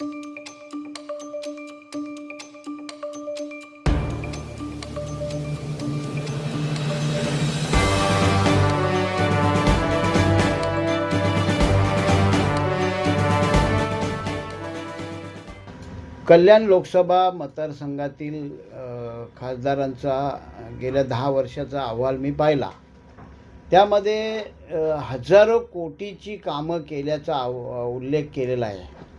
कल्याण लोकसभा मतदारसंघातील खासदारांचा गेल्या दहा वर्षाचा अहवाल मी पाहिला. त्यामध्ये हजारो कोटीची कामं केल्याचा आव- उल्लेख केलेला आहे.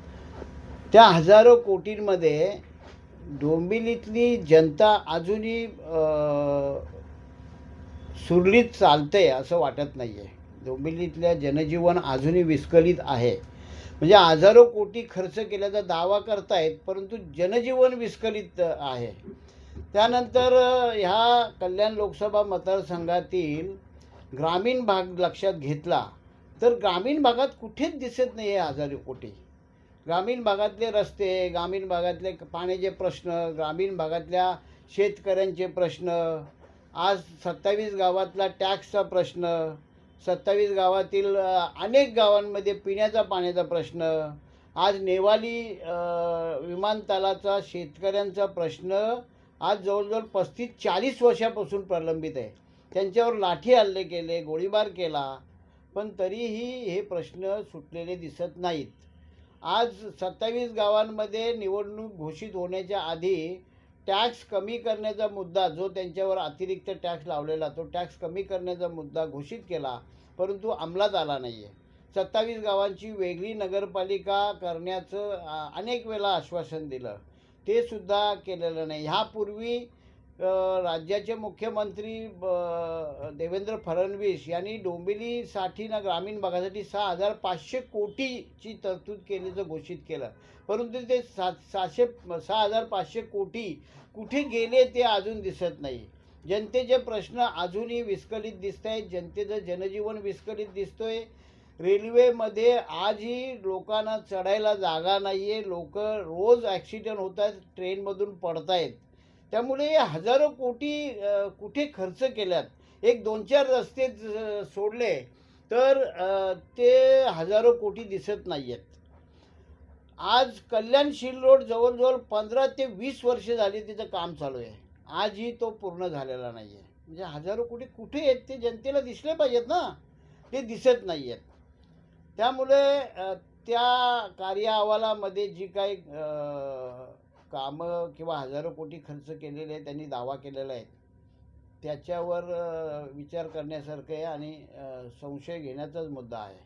त्या हजारो कोटींमध्ये डोंबिवलीतली जनता अजूनही सुरळीत चालते असं वाटत नाही आहे डोंबिवलीतल्या जनजीवन अजूनही विस्कळीत आहे. म्हणजे हजारो कोटी खर्च केल्याचा दावा करतायत परंतु जनजीवन विस्कळीत आहे. त्यानंतर ह्या कल्याण लोकसभा मतदारसंघातील ग्रामीण भाग लक्षात घेतला तर ग्रामीण भागात कुठेच दिसत नाही आहे हजारो कोटी. ग्रामीण भागातले रस्ते ग्रामीण भागातले पाण्याचे प्रश्न ग्रामीण भागातल्या शेतकऱ्यांचे प्रश्न आज सत्तावीस गावातला टॅक्सचा प्रश्न सत्तावीस गावातील अनेक गावांमध्ये पिण्याचा पाण्याचा प्रश्न आज नेवाली विमानतळाचा शेतकऱ्यांचा प्रश्न आज जवळजवळ पस्तीस चाळीस वर्षापासून प्रलंबित आहे. त्यांच्यावर लाठी हल्ले केले गोळीबार केला पण तरीही हे प्रश्न सुटलेले दिसत नाहीत. आज सत्तावीस गावांमध्ये निवडणूक घोषित होण्याच्या आधी टॅक्स कमी करण्याचा मुद्दा जो त्यांच्यावर अतिरिक्त टॅक्स लावलेला तो टॅक्स कमी करण्याचा मुद्दा घोषित केला परंतु अंमलात आला नाही आहे सत्तावीस गावांची वेगळी नगरपालिका करण्याचं अनेक वेळा आश्वासन दिलं. ते सुद्धा केलेलं नाही. ह्यापूर्वी राज्याचे मुख्यमंत्री ब- देवेंद्र फडणवीस यांनी डोंबिवलीसाठी ना ग्रामीण भागासाठी सहा हजार पाचशे कोटीची तरतूद केल्याचं घोषित केलं. परंतु ते सात सहाशे सहा हजार पाचशे कोटी कुठे गेले ते अजून दिसत नाही. जनतेचे प्रश्न अजूनही विस्कळीत दिसत आहेत जनतेचं जनजीवन विस्कळीत दिसतोय. रेल्वेमध्ये आजही लोकांना चढायला जागा नाही आहे लोक रोज ॲक्सिडेंट होत आहेत ट्रेनमधून पडत आहेत त्यामुळे हजारो कोटी कुठे खर्च केल्यात? एक दोन चार रस्ते सोडले तर ते हजारो कोटी दिसत नाही आहेत आज कल्याणशील रोड जवळजवळ पंधरा ते वीस वर्ष झाली तिचं काम चालू आहे. आजही तो पूर्ण झालेला नाही आहे म्हणजे हजारो कोटी कुठे आहेत ते जनतेला दिसले पाहिजेत ना. ते दिसत नाही आहेत त्यामुळे त्या कार्य अहवालामध्ये जी काही कामं किंवा हजारो कोटी खर्च केलेले त्यांनी दावा केलेला आहे. त्याच्यावर विचार करण्यासारखं आहे आणि संशय घेण्याचाच मुद्दा आहे.